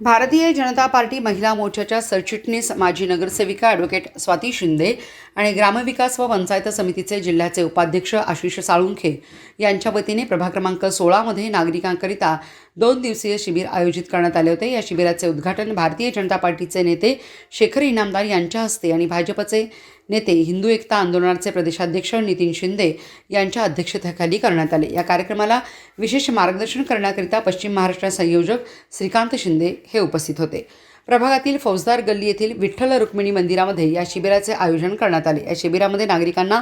Bharatiya Janata party महिला मोर्चाच्या सरचिटणीस माजी नगरसेविका ॲडव्होकेट स्वाती शिंदे आणि ग्रामविकास व पंचायत समितीचे जिल्ह्याचे उपाध्यक्ष आशिष साळुंखे यांच्या वतीने प्रभाग क्रमांक सोळामध्ये नागरिकांकरिता दोन दिवसीय शिबिर आयोजित करण्यात आले होते. या शिबिराचे उद्घाटन भारतीय जनता पार्टीचे नेते शेखर इनामदार यांच्या हस्ते आणि भाजपचे नेते हिंदू एकता आंदोलनाचे प्रदेशाध्यक्ष नितीन शिंदे यांच्या अध्यक्षतेखाली करण्यात आले. या कार्यक्रमाला विशेष मार्गदर्शन करण्याकरिता पश्चिम महाराष्ट्र संयोजक श्रीकांत शिंदे हे उपस्थित होते. प्रभागातील फौजदार गल्ली येथील विठ्ठल रुक्मिणी मंदिरामध्ये या शिबिराचे आयोजन करण्यात आले. या शिबिरामध्ये नागरिकांना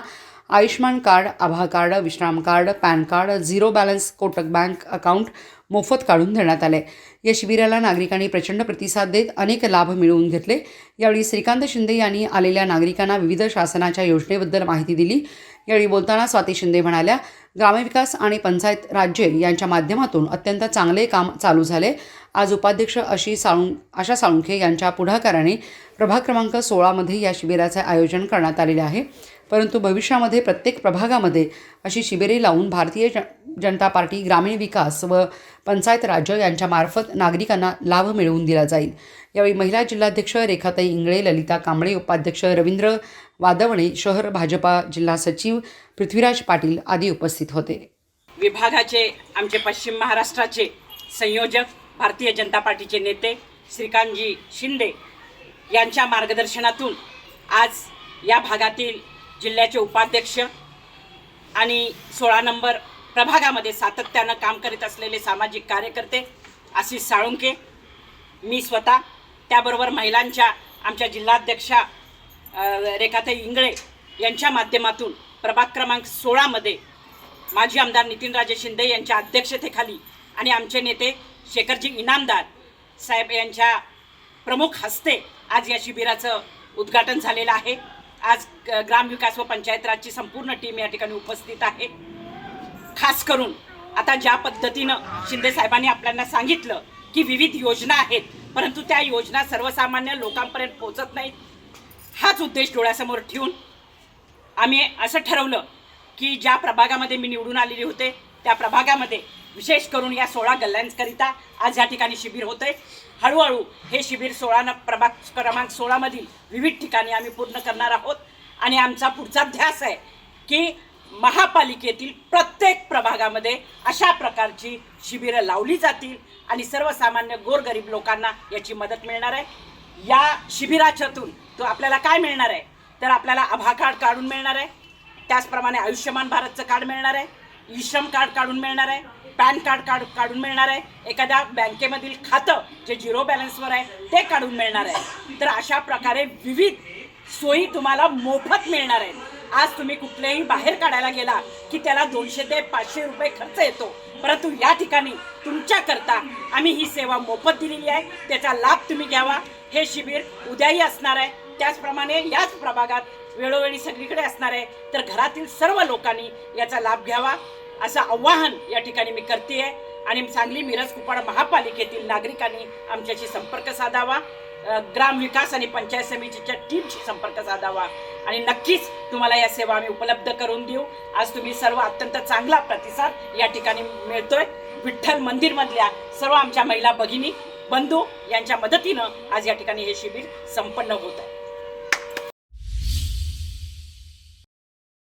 आयुष्मान कार्ड आभा कार्ड विश्राम card PAN card zero balance Kotak bank account मोफत काढून देण्यात आले. या शिबिराला नागरिकांनी प्रचंड प्रतिसाद देत अनेक लाभ मिळवून घेतले. यावेळी श्रीकांत शिंदे यांनी आलेल्या नागरिकांना विविध शासनाच्या योजनेबद्दल माहिती दिली. यावेळी बोलताना स्वाती शिंदे म्हणाल्या ग्रामविकास आणि पंचायत राज्य यांच्या माध्यमातून अत्यंत चांगले काम चालू झाले. आज उपाध्यक्ष अशी साळुं आशा साळुंखे यांच्या पुढाकाराने प्रभाग क्रमांक सोळामध्ये या शिबिराचे आयोजन करण्यात आलेले आहे. परंतु भविष्यामध्ये प्रत्येक प्रभागामध्ये अशी शिबिरे लावून भारतीय ज जनता पार्टी ग्रामीण विकास व पंचायत राज्य यांच्यामार्फत नागरिकांना लाभ मिळवून दिला जाईल. यावेळी महिला जिल्हाध्यक्ष रेखाताई इंगळे ललिता कांबळे उपाध्यक्ष रवींद्र वादवणे शहर भाजपा जिल्हा सचिव पृथ्वीराज पाटील आदी उपस्थित होते. विभागाचे आमचे पश्चिम महाराष्ट्राचे संयोजक भारतीय जनता पार्टीचे नेते श्रीकांतजी शिंदे यांच्या मार्गदर्शनातून आज या भागातील जिल्ह्याचे उपाध्यक्ष आणि सोळा नंबर प्रभागामध्ये सातत्यानं काम करीत असलेले सामाजिक कार्यकर्ते आशिष साळुंके मी स्वतः त्याबरोबर महिलांच्या आमच्या जिल्हाध्यक्षा रेखाताई इंगळे यांच्या माध्यमातून प्रभाग क्रमांक सोळामध्ये माजी आमदार नितीनराजे शिंदे यांच्या अध्यक्षतेखाली आणि आमचे नेते शेखरजी इनामदार साहेब यांच्या प्रमुख हस्ते आज या शिबिराचं उद्घाटन झालेलं आहे. आज ग्रामविकास व पंचायत राजची संपूर्ण टीम या ठिकाणी उपस्थित आहे. खास करून आता ज्या पद्धतीनं शिंदे साहेबांनी आपल्याला सांगितलं की विविध योजना आहेत परंतु त्या योजना सर्वसामान्य लोकांपर्यंत पोहोचत नाहीत. हाच उद्देश डोळ्यासमोर ठेवून आम्ही असं ठरवलं की ज्या प्रभागामध्ये मी निवडून आलेले होते त्या प्रभागामध्ये विशेष करून या सोळा गल्ल्यांकरिता आज या ठिकाणी शिबिर होते हळूहळू हे शिबिर सोळा न प्रभाग क्रमांक सोळामधील विविध ठिकाणी आम्ही पूर्ण करणार आहोत. आणि आमचा पुढचा ध्यास आहे की महापालिकेतील प्रत्येक प्रभागामध्ये अशा प्रकारची शिबिरं लावली जातील आणि सर्वसामान्य गोरगरीब लोकांना याची मदत मिळणार आहे. या शिबिराच्यातून तो आपल्याला काय मिळणार आहे? तर आपल्याला आभा कार्ड काढून मिळणार आहे. त्याचप्रमाणे आयुष्यमान भारतचं कार्ड मिळणार आहे. ई श्रम कार्ड काढून मिळणार आहे पॅन कार्ड काढ काढून मिळणार आहे एखाद्या बँकेमधील खातं जे झिरो बॅलन्सवर आहे ते काढून मिळणार आहे. तर अशा प्रकारे विविध सोयी तुम्हाला मोफत मिळणार आहेत. आज तुम्ही कुठल्याही बाहेर काढायला गेला की त्याला दोनशे ते पाचशे रुपये खर्च येतो. परंतु या ठिकाणी तुमच्याकरता आम्ही ही सेवा मोफत दिलेली आहे. त्याचा लाभ तुम्ही घ्यावा. हे शिबिर उद्याही असणार आहे. त्याचप्रमाणे याच प्रभागात वेळोवेळी सगळीकडे असणार आहे. तर घरातील सर्व लोकांनी याचा लाभ घ्यावा. असं आव्हान या ठिकाणी मी करते आणि सांगली मिरज कुपाड महापालिकेतील नागरिकांनी आमच्याशी संपर्क साधावा. ग्राम ग्रामविकास आणि पंचायत समितीच्या टीमशी संपर्क साधावा. आणि नक्कीच तुम्हाला या सेवा आम्ही उपलब्ध करून देऊ. आज तुम्ही सर्व अत्यंत चांगला प्रतिसाद या ठिकाणी मिळतोय. विठ्ठल मंदिरमधल्या सर्व आमच्या महिला भगिनी बंधू यांच्या मदतीनं आज या ठिकाणी हे शिबिर संपन्न होत आहे.